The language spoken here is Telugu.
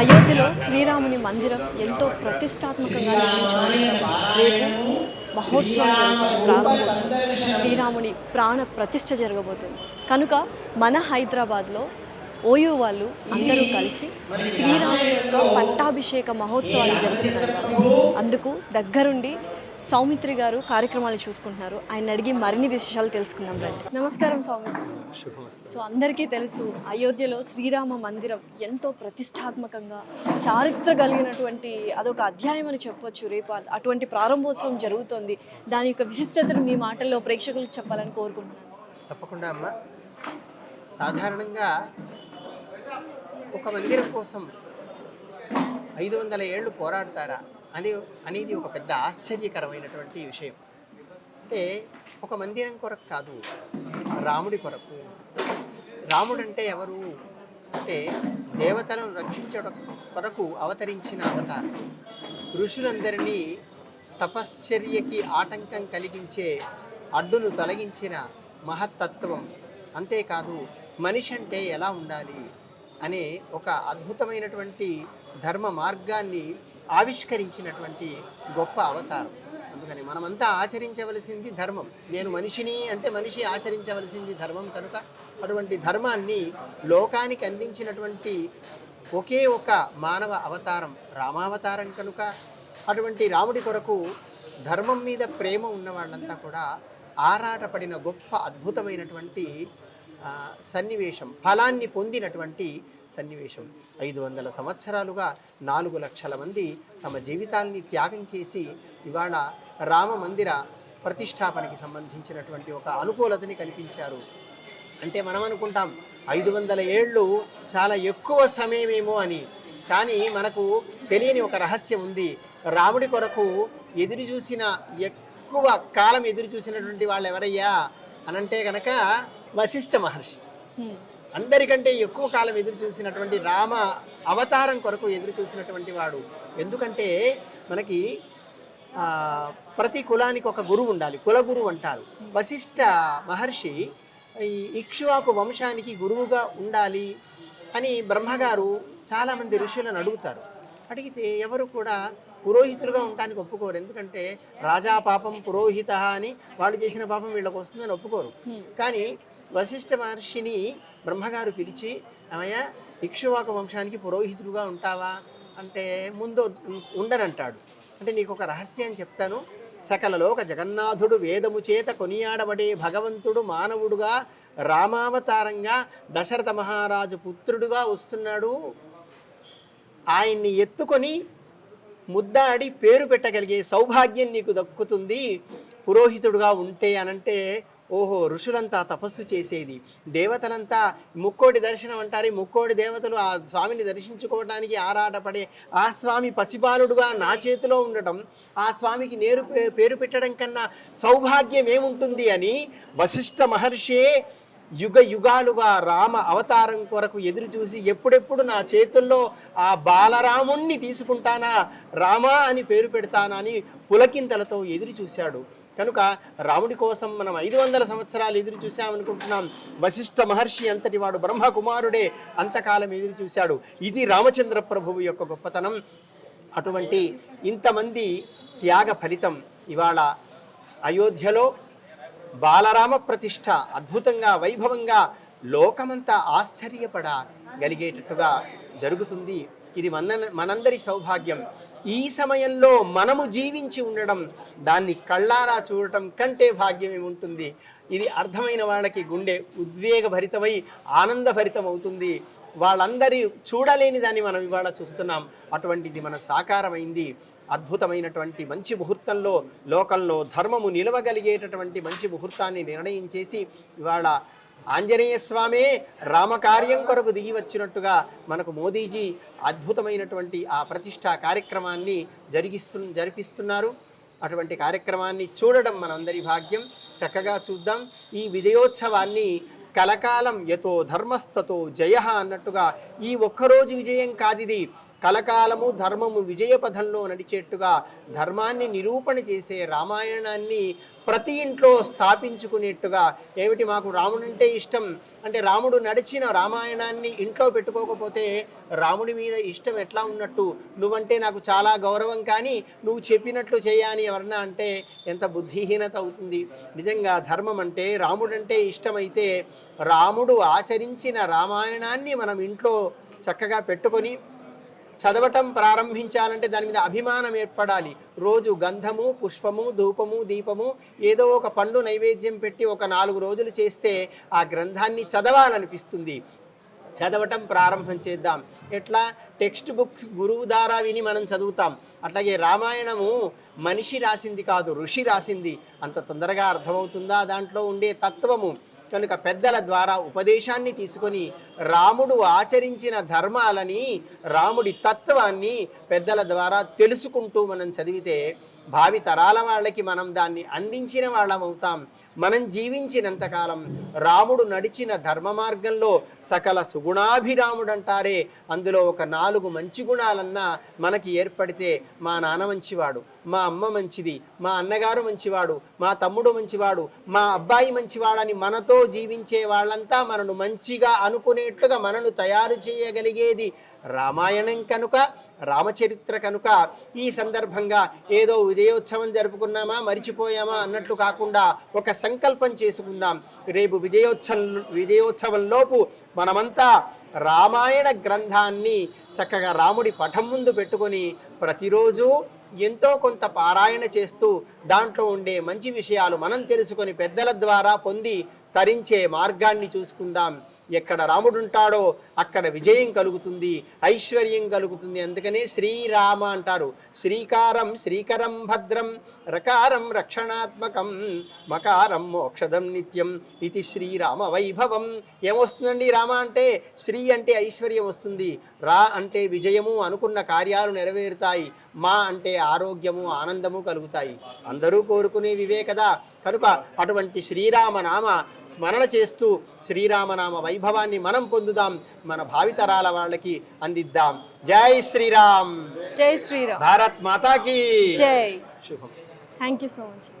అయోధ్యలో శ్రీరాముని మందిరం ఎంతో ప్రతిష్టాత్మకంగా నిర్మించబడింది. రేపు మహోత్సవం ప్రారంభోత్సవం. శ్రీరాముని ప్రాణ ప్రతిష్ఠ జరగబోతుంది. కనుక మన హైదరాబాద్లో ఓయూ వాళ్ళు అందరూ కలిసి శ్రీరాముని యొక్క పట్టాభిషేక మహోత్సవాలు జరుగుతున్నారు అందుకు దగ్గరుండి సౌమిత్రి గారు కార్యక్రమాలు చూసుకుంటున్నారు. ఆయన అడిగి మరిన్ని విశేషాలు తెలుసుకుందాం రండి. నమస్కారం సౌమిత్రి. సో అందరికీ తెలుసు అయోధ్యలో శ్రీరామ మందిరం ఎంతో ప్రతిష్టాత్మకంగా చారిత్ర కలిగినటువంటి అదొక అధ్యాయం అని చెప్పొచ్చు. రేపు అటువంటి ప్రారంభోత్సవం జరుగుతోంది. దాని యొక్క విశిష్టతను మీ మాటల్లో ప్రేక్షకులకు చెప్పాలని కోరుకుంటున్నాను. తప్పకుండా అమ్మ. సాధారణంగా ఒక మందిరం కోసం ఐదు వందల ఏళ్ళు పోరాడతారా? అని అనేది ఒక పెద్ద ఆశ్చర్యకరమైనటువంటి విషయం. అంటే ఒక మందిరం కొరకు కాదు రాముడి కొరకు. రాముడు అంటే ఎవరు? అంటే దేవతలను రక్షించడం కొరకు అవతరించిన అవతారం. ఋషులందరినీ తపశ్చర్యకి ఆటంకం కలిగించే అడ్డును తొలగించిన మహత్తత్వం. అంతేకాదు మనిషి అంటే ఎలా ఉండాలి? అనే ఒక అద్భుతమైనటువంటి ధర్మ మార్గాన్ని ఆవిష్కరించినటువంటి గొప్ప అవతారం. అందుకని మనమంతా ఆచరించవలసింది ధర్మం. నేను మనిషిని అంటే మనిషి ఆచరించవలసింది ధర్మం కనుక అటువంటి ధర్మాన్ని లోకానికి అందించినటువంటి ఒకే ఒక మానవ అవతారం రామావతారం కనుక అటువంటి రాముడి కొరకు ధర్మం మీద ప్రేమ ఉన్న వాళ్ళంతా కూడా ఆరాటపడిన గొప్ప అద్భుతమైనటువంటి సన్నివేశం ఫలాన్ని పొందినటువంటి సన్నివేశం. ఐదు వందల సంవత్సరాలుగా నాలుగు లక్షల మంది తమ జీవితాల్ని త్యాగం చేసి ఇవాళ రామ మందిర ప్రతిష్టాపనకి సంబంధించినటువంటి ఒక అనుకూలతని కల్పించారు. అంటే మనం అనుకుంటాం ఐదు వందల ఏళ్ళు చాలా ఎక్కువ సమయమేమో అని. కానీ మనకు తెలియని ఒక రహస్యం ఉంది. రాముడి కొరకు ఎదురు చూసిన ఎక్కువ కాలం ఎదురు చూసినటువంటి వాళ్ళు ఎవరయ్యా అనంటే గనక వశిష్ఠ మహర్షి. అందరికంటే ఎక్కువ కాలం ఎదురు చూసినటువంటి రామ అవతారం కొరకు ఎదురు చూసినటువంటి వాడు. ఎందుకంటే మనకి ప్రతి కులానికి ఒక గురువు ఉండాలి. కుల గురువు అంటారు. వశిష్ఠ మహర్షి ఈ ఇక్ష్వాకు వంశానికి గురువుగా ఉండాలి అని బ్రహ్మగారు చాలామంది ఋషులను అడుగుతారు. అడిగితే ఎవరు కూడా పురోహితులుగా ఉండటానికి ఒప్పుకోరు. ఎందుకంటే రాజా పాపం పురోహిత అని వాళ్ళు చేసిన పాపం వీళ్ళకి వస్తుందని ఒప్పుకోరు. కానీ వశిష్ఠ మహర్షిని బ్రహ్మగారు పిలిచి ఆమె ఇక్షువాక వంశానికి పురోహితుడుగా ఉంటావా? అంటే ముందు ఉండనంటాడు. అంటే నీకు ఒక రహస్యం చెప్తాను. సకల లోక జగన్నాథుడు వేదము చేత కొనియాడబడే భగవంతుడు మానవుడుగా రామావతారంగా దశరథ మహారాజు పుత్రుడుగా వస్తున్నాడు. ఆయన్ని ఎత్తుకొని ముద్దాడి పేరు పెట్టగలిగే సౌభాగ్యం నీకు దక్కుతుంది. పురోహితుడుగా ఉంటే అనంటే ఓహో ఋషులంతా తపస్సు చేసేది. దేవతలంతా ముక్కోటి దర్శనం అంటారు. ముక్కోటి దేవతలు ఆ స్వామిని దర్శించుకోవడానికి ఆరాటపడే ఆ స్వామి పసిబాలుడుగా నా చేతిలో ఉండటం ఆ స్వామికి నేరు పే- పేరు పెట్టడం కన్నా సౌభాగ్యం ఏముంటుంది అని వశిష్ఠ మహర్షే యుగ యుగాలుగా రామ అవతారం కొరకు ఎదురు చూసి ఎప్పుడెప్పుడు నా చేతుల్లో ఆ బాలరాముణ్ణి తీసుకుంటానా రామా అని పేరు పెడతానా అని పులకింతలతో ఎదురు చూశాడు. కనుక రాముడి కోసం మనం ఐదు వందల సంవత్సరాలు ఎదురు చూసామనుకుంటున్నాం వశిష్ఠ మహర్షి అంతటి వాడు బ్రహ్మకుమారుడే అంతకాలం ఎదురు చూశాడు. ఇది రామచంద్ర ప్రభువు యొక్క గొప్పతనం. అటువంటి ఇంతమంది త్యాగ ఫలితం ఇవాళ అయోధ్యలో బాలరామ ప్రతిష్ట అద్భుతంగా వైభవంగా లోకమంతా ఆశ్చర్యపడగలిగేటట్టుగా జరుగుతుంది. ఇది మన మనందరి సౌభాగ్యం. ఈ సమయంలో మనము జీవించి ఉండడం దాన్ని కళ్ళారా చూడటం కంటే భాగ్యమే ఉంటుంది. ఇది అర్థమైన వాళ్ళకి గుండె ఉద్వేగభరితమై ఆనందభరితం అవుతుంది వాళ్ళందరి చూడలేని దాన్ని మనం ఇవాళ చూస్తున్నాం. అటువంటిది మన సాకారమైంది. అద్భుతమైనటువంటి మంచి ముహూర్తంలో లోకంలో ధర్మము నిలవగలిగేటటువంటి మంచి ముహూర్తాన్ని నిర్ణయం చేసి ఇవాళ ఆంజనేయ స్వామి రామకార్యం కొరకు దిగి వచ్చినట్టుగా మనకు మోదీజీ అద్భుతమైనటువంటి ఆ ప్రతిష్టా కార్యక్రమాన్ని జరిగిస్తు జరిపిస్తున్నారు. అటువంటి కార్యక్రమాన్ని చూడడం మనందరి భాగ్యం. చక్కగా చూద్దాం. ఈ విజయోత్సవాన్ని కలకాలం యతో ధర్మస్తతో జయ అన్నట్టుగా ఈ ఒక్కరోజు విజయం కాదిది. కలకాలము ధర్మము విజయపథంలో నడిచేట్టుగా ధర్మాన్ని నిరూపణ చేసే రామాయణాన్ని ప్రతి ఇంట్లో స్థాపించుకునేట్టుగా ఏమిటి మాకు రాముడంటే ఇష్టం? అంటే రాముడు నడిచిన రామాయణాన్ని ఇంట్లో పెట్టుకోకపోతే రాముడి మీద ఇష్టం ఎట్లా ఉన్నట్టు? నువ్వంటే నాకు చాలా గౌరవం కానీ నువ్వు చెప్పినట్లు చేయని ఎవరన్నా అంటే ఎంత బుద్ధిహీనత అవుతుంది. నిజంగా ధర్మం అంటే రాముడంటే ఇష్టమైతే రాముడు ఆచరించిన రామాయణాన్ని మనం ఇంట్లో చక్కగా పెట్టుకొని చదవటం ప్రారంభించాలంటే దాని మీద అభిమానం ఏర్పడాలి. రోజు గంధము పుష్పము ధూపము దీపము ఏదో ఒక పండు నైవేద్యం పెట్టి ఒక నాలుగు రోజులు చేస్తే ఆ గ్రంథాన్ని చదవాలనిపిస్తుంది. చదవటం ప్రారంభం చేద్దాం. ఎట్లా? టెక్స్ట్ బుక్స్ గురువు ద్వారా విని మనం చదువుతాం. అట్లాగే రామాయణము మనిషి రాసింది కాదు ఋషి రాసింది. అంత తొందరగా అర్థమవుతుందా? దాంట్లో ఉండే తత్వము. కనుక పెద్దల ద్వారా ఉపదేశాన్ని తీసుకొని రాముడు ఆచరించిన ధర్మాలని రాముడి తత్వాన్ని పెద్దల ద్వారా తెలుసుకుంటూ మనం చదివితే భావి తరాల వాళ్ళకి మనం దాన్ని అందించిన వాళ్ళం అవుతాం. మనం జీవించినంతకాలం రాముడు నడిచిన ధర్మ మార్గంలో సకల సుగుణాభిరాముడు అంటారే అందులో ఒక నాలుగు మంచి గుణాలన్నా మనకి ఏర్పడితే మా నాన్న మంచివాడు. మా అమ్మ మంచిది మా అన్నగారు మంచివాడు మా తమ్ముడు మంచివాడు మా అబ్బాయి మంచివాడని మనతో జీవించే వాళ్ళంతా మనను మంచిగా అనుకునేట్లుగా మనను తయారు చేయగలిగేది రామాయణం కనుక రామచరిత్ర కనుక. ఈ సందర్భంగా ఏదో విజయోత్సవం జరుపుకున్నామా మరిచిపోయామా అన్నట్లు కాకుండా ఒక సంకల్పం చేసుకుందాం. రేపు విజయోత్సవం విజయోత్సవంలోపు మనమంతా రామాయణ గ్రంథాన్ని చక్కగా రాముడి పటం ముందు పెట్టుకొని ప్రతిరోజు ఎంతో కొంత పారాయణ చేస్తూ దాంట్లో ఉండే మంచి విషయాలు మనం తెలుసుకొని పెద్దల ద్వారా పొంది తరించే మార్గాన్ని చూసుకుందాం. ఎక్కడ రాముడు ఉంటాడో అక్కడ విజయం కలుగుతుంది ఐశ్వర్యం కలుగుతుంది. అందుకనే శ్రీరామ అంటారు. శ్రీకారం శ్రీకరం భద్రం రకారం రక్షణాత్మకం మకారం మోక్షదం నిత్యం ఇది శ్రీరామ వైభవం ఏమొస్తుందండి రామ అంటే? శ్రీ అంటే ఐశ్వర్యం వస్తుంది. రా అంటే విజయము అనుకున్న కార్యాలు నెరవేరుతాయి. మా అంటే ఆరోగ్యము ఆనందము కలుగుతాయి. అందరూ కోరుకునేవివే కదా. కనుక అటువంటి శ్రీరామనామ స్మరణ చేస్తూ శ్రీరామనామ వైభవాన్ని మనం పొందుదాం. మన భావితరాల వాళ్ళకి అందిద్దాం. జై శ్రీరామ్. జై శ్రీరామ్. భారత్ మాతాకి. జై. శుభం. Thank you so much